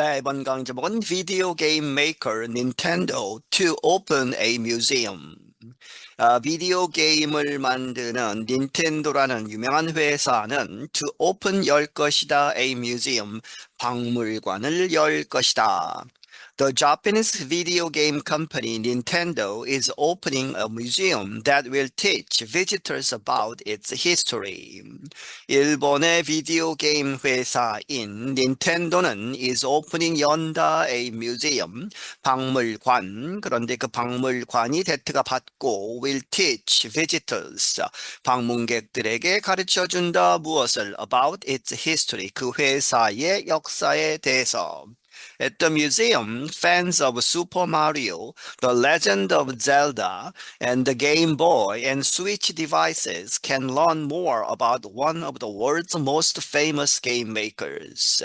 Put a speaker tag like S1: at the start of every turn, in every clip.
S1: 네, 이번 강의 제목은 Video Game Maker Nintendo to Open a Museum. 아, 비디오 게임을 만드는 닌텐도라는 유명한 회사는 to open 열 것이다 a museum 박물관을 열 것이다. The Japanese video game company Nintendo is opening a museum that will teach visitors about its history. 일본의 비디오 게임 회사인 닌텐도는 is opening 연다 a museum 박물관 그런데 그 박물관이 대트가 받고 will teach visitors 방문객들에게 가르쳐 준다 무엇을 about its history 그 회사의 역사에 대해서 At the museum, fans of Super Mario, The Legend of Zelda, and the Game Boy and Switch devices can learn more about one of the world's most famous game makers.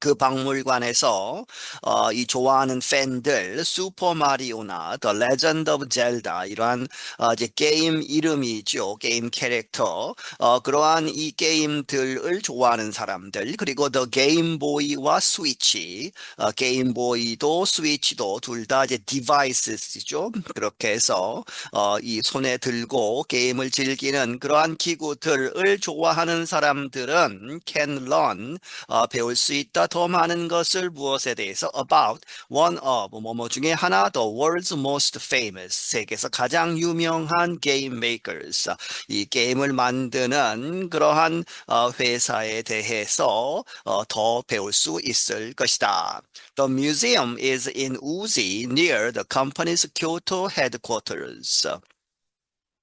S1: 그 박물관에서 어, 이 좋아하는 팬들 슈퍼 마리오나 더 레전드 오브 젤다 이러한 어, 이제 게임 이름이죠. 게임 캐릭터. 어, 그러한 이 게임들을 좋아하는 사람들 그리고 더 게임보이와 스위치 어, 게임보이도 스위치도 둘 다 이제 디바이스죠. 그렇게 해서 어, 이 손에 들고 게임을 즐기는 그러한 기구들을 좋아하는 사람들은 learn 어, 배울 수 있다 더 많은 것을 무엇에 대해서 about one of 뭐뭐 중에 하나 the world's most famous 세계에서 가장 유명한 게임 makers 이 게임을 만드는 그러한 회사에 대해서 더 배울 수 있을 것이다. The museum is in Uzi near the company's Kyoto headquarters.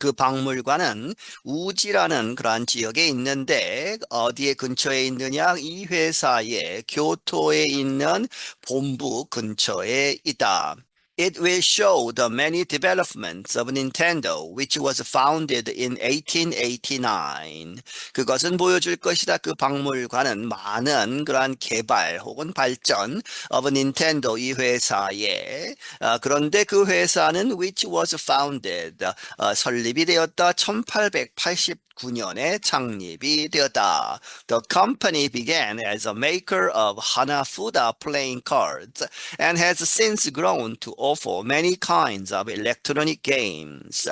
S1: 그 박물관은 우지라는 그러한 지역에 있는데 어디에 근처에 있느냐 이 회사의 교토에 있는 본부 근처에 있다. It will show the many developments of Nintendo, which was founded in 1889. 그것은 보여줄 것이다. 그 박물관은 많은 그러한 개발 혹은 발전 of Nintendo 이 회사에 어, 그런데 그 회사는 which was founded 어, 설립이 되었다. 1880 1989년에 창립이 되었다. The company began as a maker of Hanafuda playing cards and has since grown to offer many kinds of electronic games.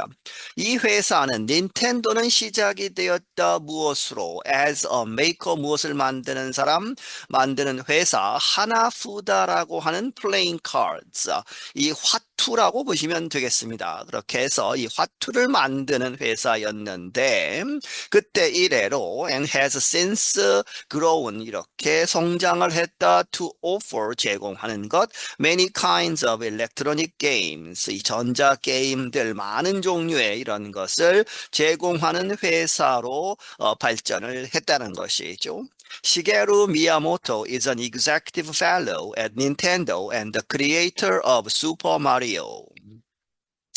S1: 이 회사는 닌텐도는 시작이 되었다 무엇으로 as a maker 무엇을 만드는 사람 만드는 회사 하나푸다라고 하는 playing cards 이 화 투라고 보시면 되겠습니다. 그렇게 해서 이 화투를 만드는 회사였는데 그때 이래로 and has since grown 이렇게 성장을 했다 to offer 제공하는 것 many kinds of electronic games 이 전자 게임들 많은 종류의 이런 것을 제공하는 회사로 어, 발전을 했다는 것이죠. Shigeru Miyamoto is an executive fellow at Nintendo and the creator of Super Mario.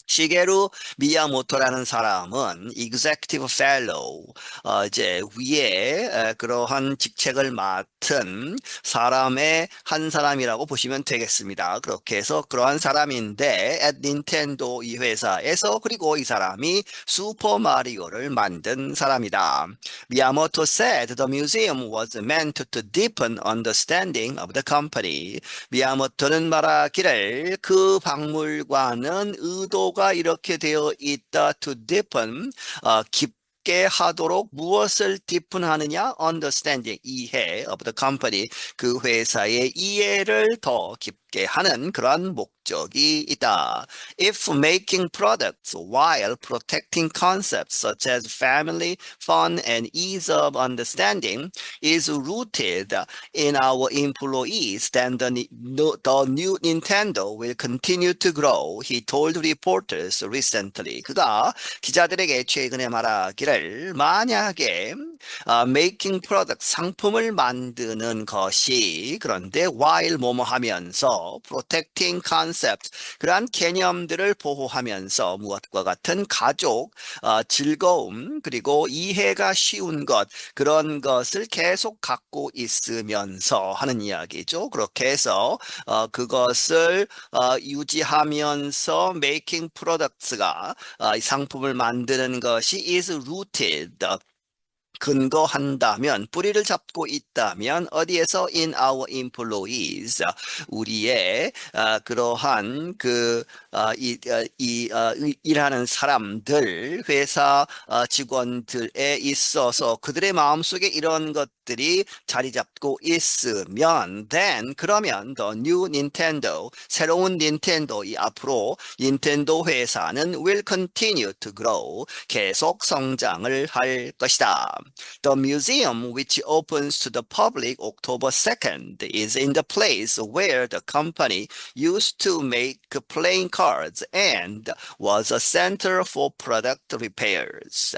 S1: 시게루 미야모토라는 사람은 executive fellow 어, 이제 위에 에, 그러한 직책을 맡은 사람의 한 사람이라고 보시면 되겠습니다. 그렇게 해서 그러한 사람인데 at 닌텐도 이 회사에서 그리고 이 사람이 슈퍼 마리오를 만든 사람이다. 미야모토 said the museum was meant to deepen understanding of the company. 미야모토는 말하기를 그 박물관은 의도 의도 가 이렇게 되어 있다 to deepen 어, 깊게 하도록 무엇을 deepen하느냐 understanding 이해 of the company 그 회사의 이해를 더 깊게 하는 그러한 목 목적이 있다. If making products while protecting concepts such as family, fun, and ease of understanding is rooted in our employees, then the, the new Nintendo will continue to grow, he told reporters recently. 그가 기자들에게 최근에 말하기를 만약에 uh, making product 상품을 만드는 것이 그런데 while 뭐뭐 하면서 protecting concept 그러한 개념들을 보호하면서 무엇과 같은 가족 어, 즐거움 그리고 이해가 쉬운 것 그런 것을 계속 갖고 있으면서 하는 이야기죠. 그렇게 해서 어, 그것을 어, 유지하면서 making products가 어, 이 상품을 만드는 것이 is rooted 근거한다면 뿌리를 잡고 있다면 어디에서 in our employees 우리의 아, 그러한 그 아, 이, 아, 이 아, 이- 일하는 사람들 회사 아, 직원들에 있어서 그들의 마음속에 이런 것들이 자리 잡고 있으면 then 그러면 the new Nintendo 새로운 닌텐도 이 앞으로 닌텐도 회사는 will continue to grow 계속 성장을 할 것이다. The museum which opens to the public October 2nd is in the place where the company used to make playing cards and was a center for product repairs.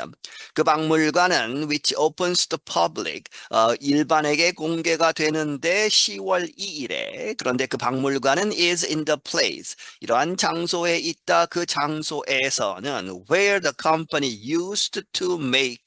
S1: 그 박물관은 which opens to public 어, 일반에게 공개가 되는데 10월 2일에 그런데 그 박물관은 is in the place 이러한 장소에 있다 그 장소에서는 where the company used to make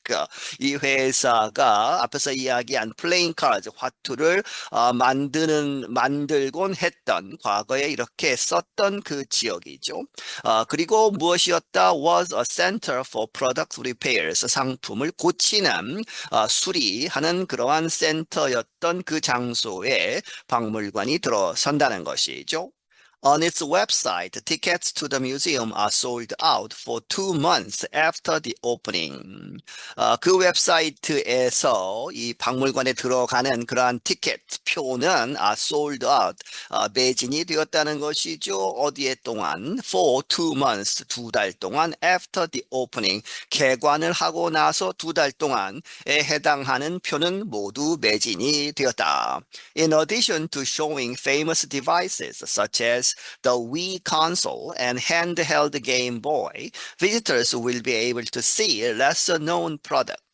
S1: 이 회사가 앞에서 이야기한 playing cards 화투를 어, 만드는 만들곤 했던 과거에 이렇게 썼던 그 지역이죠. 어, 그리고 무엇이었다 was a center for product repairs 상품을 고치는 어, 수리하는 그러한 센터였던 그 장소에 박물관이 들어선다는 것이죠. On its website, tickets to the museum are sold out for two months after the opening. 어, 그 웹사이트에서 이 박물관에 들어가는 그러한 티켓 표는 are sold out, 어, 매진이 되었다는 것이죠. 어디에 동안? For two months, 두 달 동안 after the opening, 개관을 하고 나서 두 달 동안에 해당하는 표는 모두 매진이 되었다. In addition to showing famous devices such as the Wii console and handheld Game Boy, visitors will be able to see lesser known products.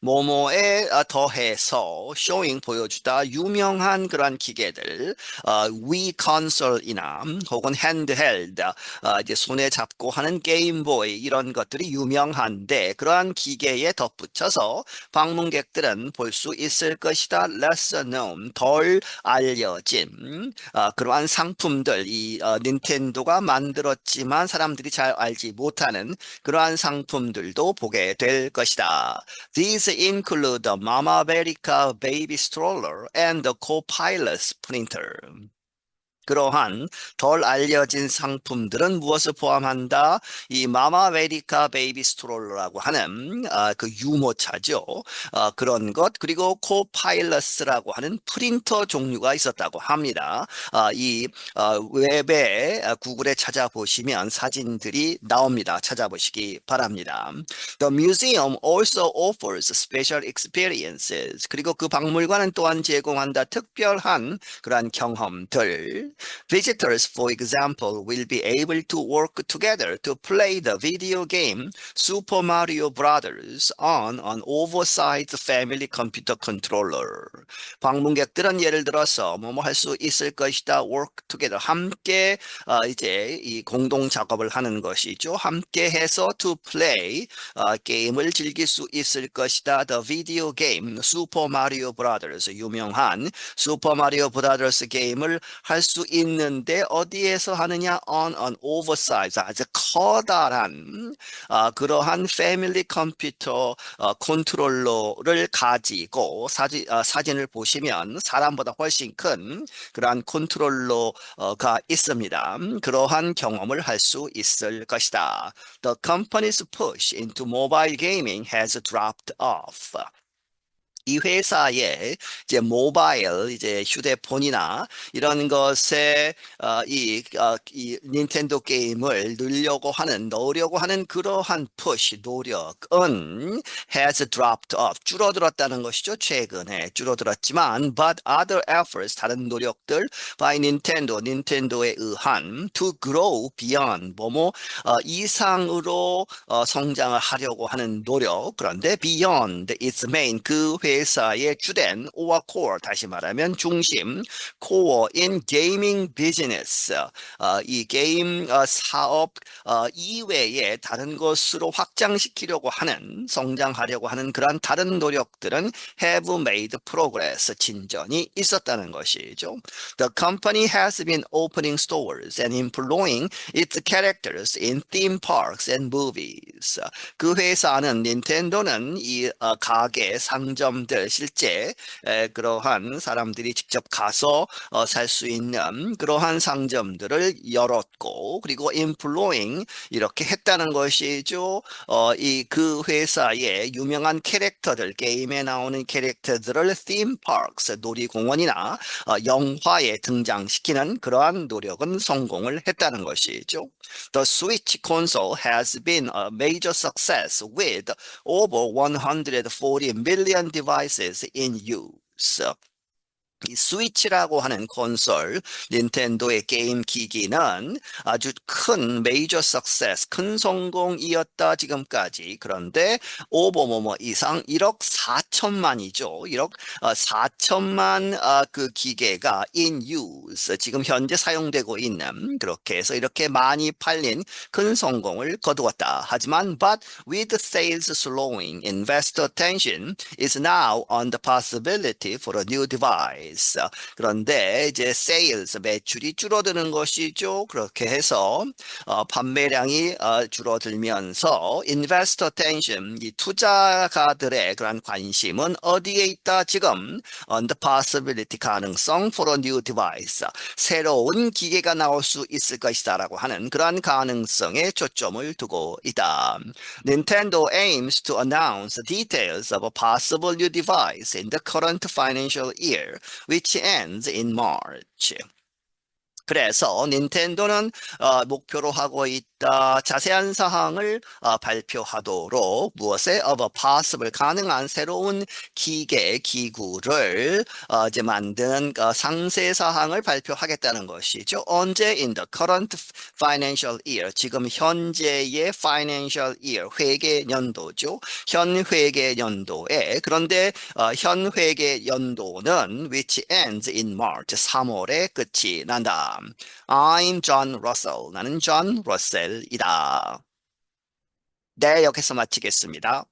S1: 모모에 어, 더해서 쇼잉 보여주다 유명한 그런 기계들 어, 위 컨솔이나 혹은 핸드헬드 어, 이제 손에 잡고 하는 게임보이 이런 것들이 유명한데 그러한 기계에 덧붙여서 방문객들은 볼 수 있을 것이다 lesser known 덜 알려진 어, 그러한 상품들 이 어, 닌텐도가 만들었지만 사람들이 잘 알지 못하는 그러한 상품들도 보게 될 것이다. These include the Mama Verica baby stroller and the co-pilot printer. 그러한 덜 알려진 상품들은 무엇을 포함한다? 이 마마 베리카 베이비 스트롤러라고 하는 아, 그 유모차죠. 아, 그런 것 그리고 코파일러스라고 하는 프린터 종류가 있었다고 합니다. 아, 이 아, 웹에 아, 구글에 찾아보시면 사진들이 나옵니다. 찾아보시기 바랍니다. The museum also offers special experiences. 그리고 그 박물관은 또한 제공한다 특별한 그러한 경험들. Visitors, for example, will be able to work together to play the video game Super Mario Brothers on an oversized family computer controller. 방문객들은 예를 들어서 뭐뭐 할 수 있을 것이다. work together. 함께 어, 이제 이 공동 작업을 하는 것이죠. 함께 해서 to play 어, 게임을 즐길 수 있을 것이다. The video game Super Mario Brothers 유명한 슈퍼 마리오 브라더스 게임을 할수 있는데 어디에서 하느냐 on an oversized 아주 커다란 아, 그러한 패밀리 컴퓨터 어, 컨트롤러를 가지고 사진 어, 사진을 보시면 사람보다 훨씬 큰 그러한 컨트롤러가 있습니다. 그러한 경험을 할 수 있을 것이다. The company's push into mobile gaming has dropped off. 이 회사의 이제 모바일 이제 휴대폰이나 이런 것에 어, 이, 어, 이 닌텐도 게임을 넣으려고 하는 넣으려고 하는 그러한 푸시 노력은 has dropped off 줄어들었다는 것이죠 최근에. 줄어들었지만 but other efforts 다른 노력들 by Nintendo 닌텐도에 의한 to grow beyond 뭐뭐 어, 이상으로 어, 성장을 하려고 하는 노력 그런데 beyond its main 그 회 회사의 주된 or core 다시 말하면 중심 core인 게이밍 비즈니스 어, 이 게임 어, 사업 어, 이외에 다른 것으로 확장시키려고 하는 성장하려고 하는 그러한 다른 노력들은 have made progress 진전이 있었다는 것이죠. The company has been opening stores and employing its characters in theme parks and movies. 그 회사는 닌텐도는 이 어, 가게 상점 들 실제 에, 그러한 사람들이 직접 가서 어, 살수 있는 그러한 상점들을 열었고 그리고 employing 이렇게 했다는 것이죠. 어, 이그 회사의 유명한 캐릭터들 게임에 나오는 캐릭터들을 parks 놀이공원이나 어, 영화에 등장시키는 그러한 노력은 성공을 했다는 것이죠. The Switch console has been a major success with over 140 million devices in use. 이 스위치라고 하는 콘솔, 닌텐도의 게임 기기는 아주 큰 메이저 석세스, 큰 성공이었다 지금까지. 그런데 오버 뭐뭐 이상 1억 4천만이죠. 1억 4천만 아, 그 기계가 in use, 지금 현재 사용되고 있는 그렇게 해서 이렇게 많이 팔린 큰 성공을 거두었다. 하지만 but with sales slowing, investor attention is now on the possibility for a new device. 그런데 이제 sales 매출이 줄어드는 것이죠. 그렇게 해서 어, 판매량이 어, 줄어들면서 investor attention 이 투자가들의 그런 관심은 어디에 있다? 지금 on the possibility 가능성 for a new device 새로운 기계가 나올 수 있을 것이다라고 하는 그러한 가능성에 초점을 두고 있다. Nintendo aims to announce details of a possible new device in the current financial year. Which ends in March. 그래서 닌텐도는 어, 목표로 하고 있다. 자세한 사항을 어, 발표하도록 무엇에 of a possible 가능한 새로운 기계 기구를 어, 이제 만드는 어, 상세 사항을 발표하겠다는 것이죠. 언제 in the current financial year 지금 현재의 financial year 회계 연도죠. 현 회계 연도에 그런데 어, 현 회계 연도는 which ends in March 3월에 끝이 난다. I'm John Russell. 나는 John Russell 이다. 네, 여기서 마치겠습니다.